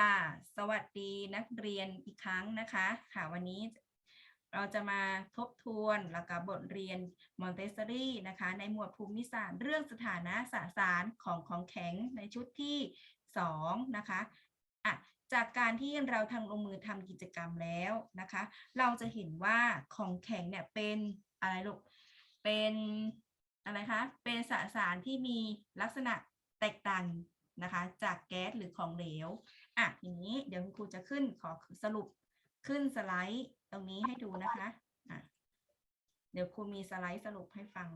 ค่ะ สวัสดีนักเรียนอีกครั้งนะคะ ค่ะวันนี้เราจะมาทบทวนหลักการบทเรียนมอนเตสซอรี่นะคะ ในหมวดภูมิศาสตร์ เรื่องสถานะสสารของของแข็งในชุดที่ 2 นะคะอะจากการที่เราทำลงมือทำกิจกรรมแล้วนะคะ เราจะเห็นว่าของแข็งเนี่ยเป็นอะไรลูกเป็นอะไรคะเป็นสสารที่มีลักษณะแตกต่าง นะคะ จากแก๊สหรือของเหลวอะทีนี้เดี๋ยวคุณครูจะขึ้นขอสรุปขึ้นสไลด์ตรงนี้ให้ดูนะคะอะเดี๋ยวครูมีสไลด์สรุปให้ฟัง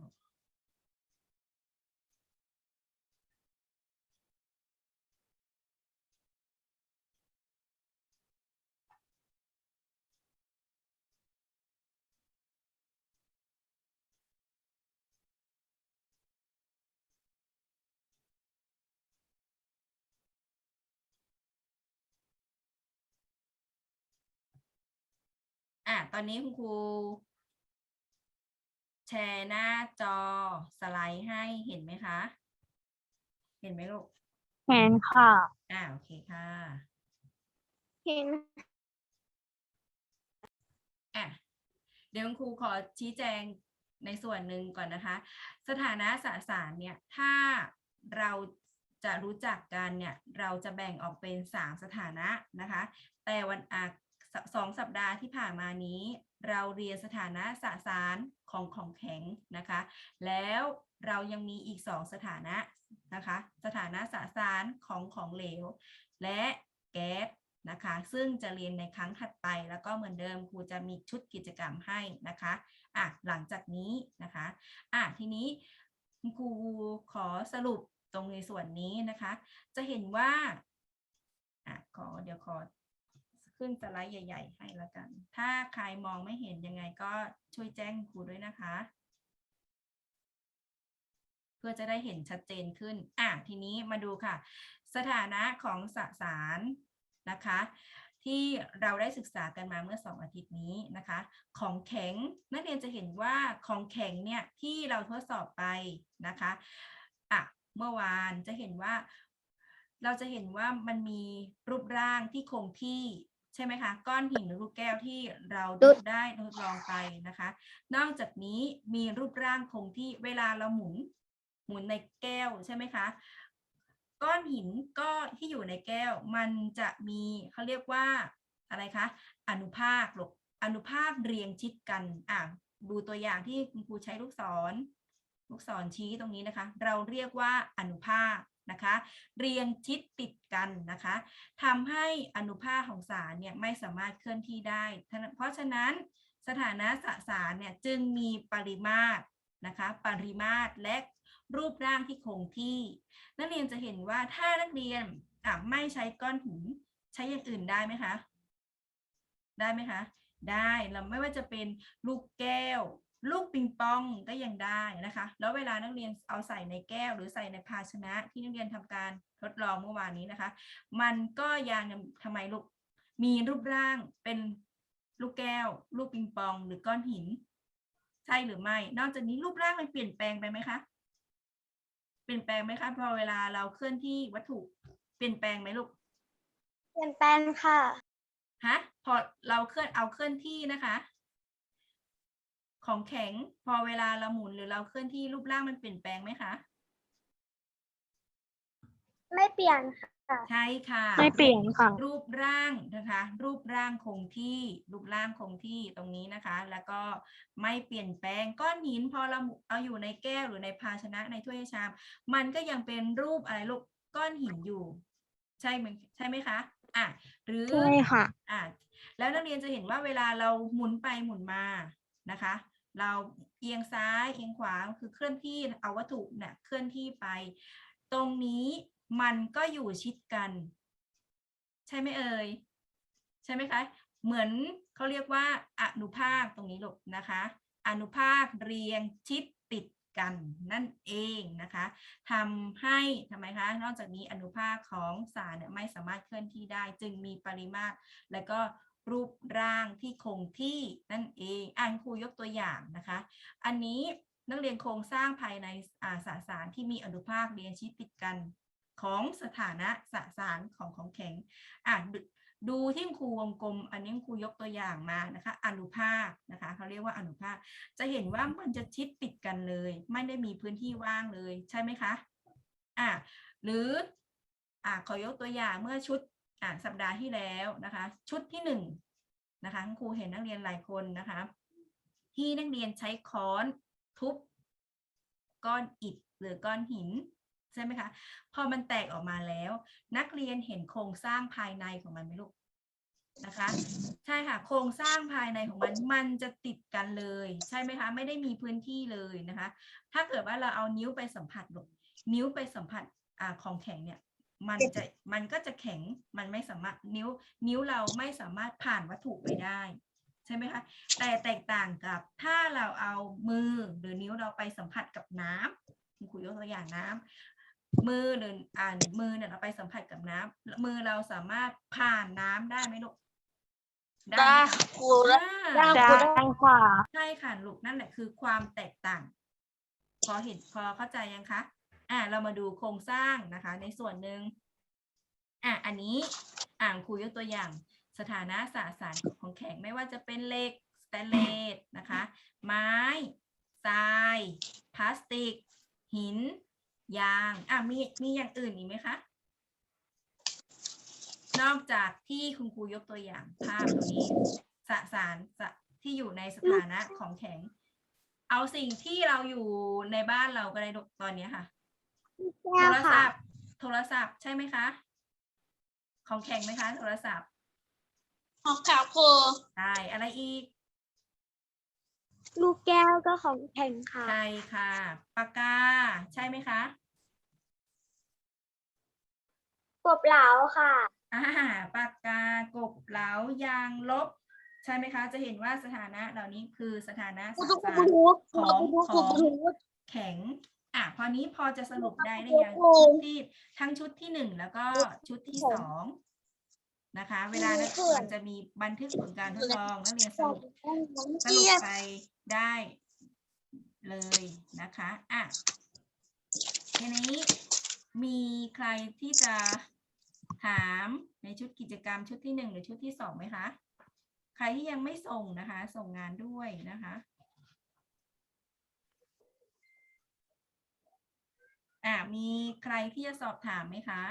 อะตอนนี้คุณครู แชร์หน้าจอสไลด์ให้เห็นไหมคะ เห็นไหมลูก เห็นค่ะ อ่าโอเคค่ะเห็นอะเดี๋ยวคุณครูขอชี้แจงในส่วนหนึ่งก่อนนะคะ สถานะสสารเนี่ย ถ้าเราจะรู้จักกันเนี่ย เราจะแบ่งออกเป็นสามสถานะนะคะ แต่วันอา สองสัปดาห์ที่ผ่านมานี้ เราเรียนสถานะสสารของของแข็งนะคะ แล้วเรายังมีอีกสองสถานะนะคะ สถานะสสารของของเหลว และแก๊สนะคะ ซึ่งจะเรียนในครั้งถัดไป แล้วก็เหมือนเดิมครูจะมีชุดกิจกรรมให้นะคะอะหลังจากนี้นะคะอะทีนี้คุณครูขอสรุปตรงในส่วนนี้นะคะ จะเห็นว่าอะขอเดี๋ยวขอ ขึ้นสไลด์ใหญ่ ๆ ให้แล้วกัน ถ้าใครมองไม่เห็นยังไงก็ช่วยแจ้งครูด้วยนะคะ เพื่อจะได้เห็นชัดเจนขึ้น อะ ทีนี้มาดูค่ะ สถานะของสสารนะคะ ที่เราได้ศึกษากันมาเมื่อสองอาทิตย์นี้นะคะ ของแข็งนักเรียนจะเห็นว่าของแข็งเนี่ยที่เราทดสอบไปนะคะอะเมื่อวานจะเห็นว่าเราจะเห็นว่ามันมีรูปร่างที่คงที่ ใช่ไหมคะ ก้อนหินหรือลูกแก้วที่เราได้ทดลองไปนะคะ นอกจากนี้มีรูปร่างคงที่เวลาเราหมุน หมุนในแก้วใช่ไหมคะ ก้อนหินก็ที่อยู่ในแก้ว มันจะมีเขาเรียกว่าอะไรคะอนุภาคหรอกอนุภาคเรียงชิดกันอะดูตัวอย่างที่คุณครูใช้ลูกศร ลูกศรชี้ตรงนี้นะคะ เราเรียกว่าอนุภาค นะคะ เรียงชิดติดกันนะคะทำให้อนุภาคของสารเนี่ยไม่สามารถเคลื่อนที่ได้ เพราะฉะนั้นสถานะสสารเนี่ยจึงมีปริมาตรนะคะปริมาตรและรูปร่างที่คงที่ นักเรียนจะเห็นว่าถ้านักเรียนไม่ใช้ก้อนหินใช้อย่างอื่นได้ไหมคะ ได้ไหมคะ ได้เราไม่ว่าจะเป็นลูกแก้ว ลูกปิงปองก็ยังได้นะคะ แล้วเวลานักเรียนเอาใส่ในแก้ว หรือใส่ในภาชนะที่นักเรียนทำการทดลองเมื่อวานนี้นะคะ มันก็ยังทำไมลูกมีรูปร่างเป็นลูกแก้ว ลูกปิงปอง หรือก้อนหิน ใช่หรือไม่ นอกจากนี้รูปร่างมันเปลี่ยนแปลงไปไหมคะเปลี่ยนแปลงไหมคะพอเวลาเราเคลื่อนที่วัตถุเปลี่ยนแปลงไหมลูก เปลี่ยนแปลงค่ะฮะพอเราเคลื่อนเอาเคลื่อนที่นะคะ ของแข็งพอเวลาเราหมุนหรือเราเคลื่อนที่รูปร่างมันเปลี่ยนแปลงไหมคะ ไม่เปลี่ยนค่ะ ใช่ค่ะ ไม่เปลี่ยนค่ะ รูปร่างนะคะ รูปร่างคงที่รูปร่างคงที่ตรงนี้นะคะ แล้วก็ไม่เปลี่ยนแปลงก้อนหินพอเราเอาอยู่ในแก้วหรือในภาชนะในถ้วยชาม มันก็ยังเป็นรูปอะไรลูกก้อนหินอยู่ ใช่ไหมใช่ไหมคะอะหรือใช่ค่ะอะแล้วนักเรียนจะเห็นว่าเวลาเราหมุนไปหมุนมานะคะ เราเอียงซ้ายเอียงขวาคือเคลื่อนที่เอาวัตถุเนี่ยเคลื่อนที่ไป ตรงนี้มันก็อยู่ชิดกัน ใช่ไหมเอ่ยใช่ไหมคะ เหมือนเขาเรียกว่าอนุภาคตรงนี้ลูกนะคะ อนุภาคเรียงชิดติดกันนั่นเองนะคะทำให้ทำไมคะ นอกจากนี้อนุภาคของสารเนี่ยไม่สามารถเคลื่อนที่ได้ จึงมีปริมาตรและก็ รูปร่างที่คงที่นั่นเองอ่านครูยกตัวอย่างนะคะ อันนี้นักเรียนโครงสร้างภายในอาสสารที่มีอนุภาคเรียงชิดติดกันของสถานะสสารของของแข็งอะดูดูที่ครูวงกลม อันนี้ครูยกตัวอย่างมานะคะ อนุภาคนะคะเขาเรียกว่าอนุภาค จะเห็นว่ามันจะชิดติดกันเลย ไม่ได้มีพื้นที่ว่างเลยใช่ไหมคะอะหรืออะขอยกตัวอย่างเมื่อชุด อะสัปดาห์ที่แล้วนะคะ ชุดที่หนึ่งนะคะคุณครูเห็นนักเรียนหลายคนนะคะ ที่นักเรียนใช้ค้อนทุบก้อนอิฐหรือก้อนหินใช่ไหมคะพอมันแตกออกมาแล้ว นักเรียนเห็นโครงสร้างภายในของมันไหมลูกนะคะใช่ค่ะ โครงสร้างภายในของมันมันจะติดกันเลย ใช่ไหมคะ ไม่ได้มีพื้นที่เลยนะคะ ถ้าเกิดว่าเราเอานิ้วไปสัมผัสลูกนิ้วไปสัมผัสอ่าของแข็งเนี่ย มันจะมันก็จะแข็งมันไม่สามารถนิ้ว นิ้วเราไม่สามารถผ่านวัตถุไปได้ ใช่ไหมคะ แต่แตกต่างกับถ้าเราเอามือหรือนิ้วเราไปสัมผัสกับน้ำคุณครูยกตัวอย่างน้ำมือหรืออ่านมือเนี่ยเราไปสัมผัสกับน้ำมือเราสามารถผ่านน้ำได้ไหมลูกได้ไหมคะครูอ่าได้ค่ะใช่ค่ะลูกนั่นแหละคือความแตกต่าง พอเห็นพอเข้าใจยังคะ อ่าเรามาดูโครงสร้างนะคะ ในส่วนหนึ่งอะอันนี้อ่างครูยกตัวอย่าง สถานะสสารของแข็งไม่ว่าจะเป็นเหล็กสแตนเลสนะคะ ไม้ทรายพลาสติก หิน ยางอะมีมีอย่างอื่นอีกไหมคะนอกจากที่คุณครูยกตัวอย่างภาพตัวนี้สสารสที่อยู่ในสถานะของแข็ง เอาสิ่งที่เราอยู่ในบ้านเราก็ได้ตอนนี้ค่ะ โทรศัพท์ โทรศัพท์ใช่ไหมคะ ของแข็งไหมคะ โทรศัพท์ของค่ะครูใช่อะไรอีก ลูกแก้วก็ของแข็งค่ะ ใช่ค่ะ ปากกา ใช่ไหมคะกบเหลาค่ะ อ่า ปากกากบเหลายางลบ ใช่ไหมคะ จะเห็นว่าสถานะเหล่านี้คือสถานะสสารของของแข็ง อะพอนี้พอจะสรุปได้หรือยังโอ้โหชุดที่ทั้งชุดที่หนึ่งแล้วก็ชุดที่สองนะคะ เวลานักมันจะมีบันทึกผลการทดลองนักเรียนสรุปสรุปไปได้เลยนะคะอะทีนี้มีใครที่จะถามในชุดกิจกรรมชุดที่หนึ่งหรือชุดที่สองไหมคะ ใครที่ยังไม่ส่งนะคะ ส่งงานด้วยนะคะ อะมีใครที่จะสอบถามไหมคะ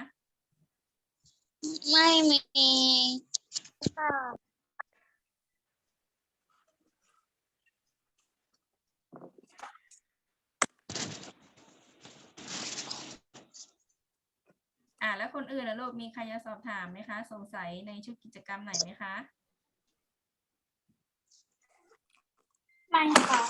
ไม่มีค่ะอะแล้วคนอื่นนะลูกมีใครจะสอบถามไหมคะ สงสัยในชุดกิจกรรมไหนไหมคะ ไม่ค่ะ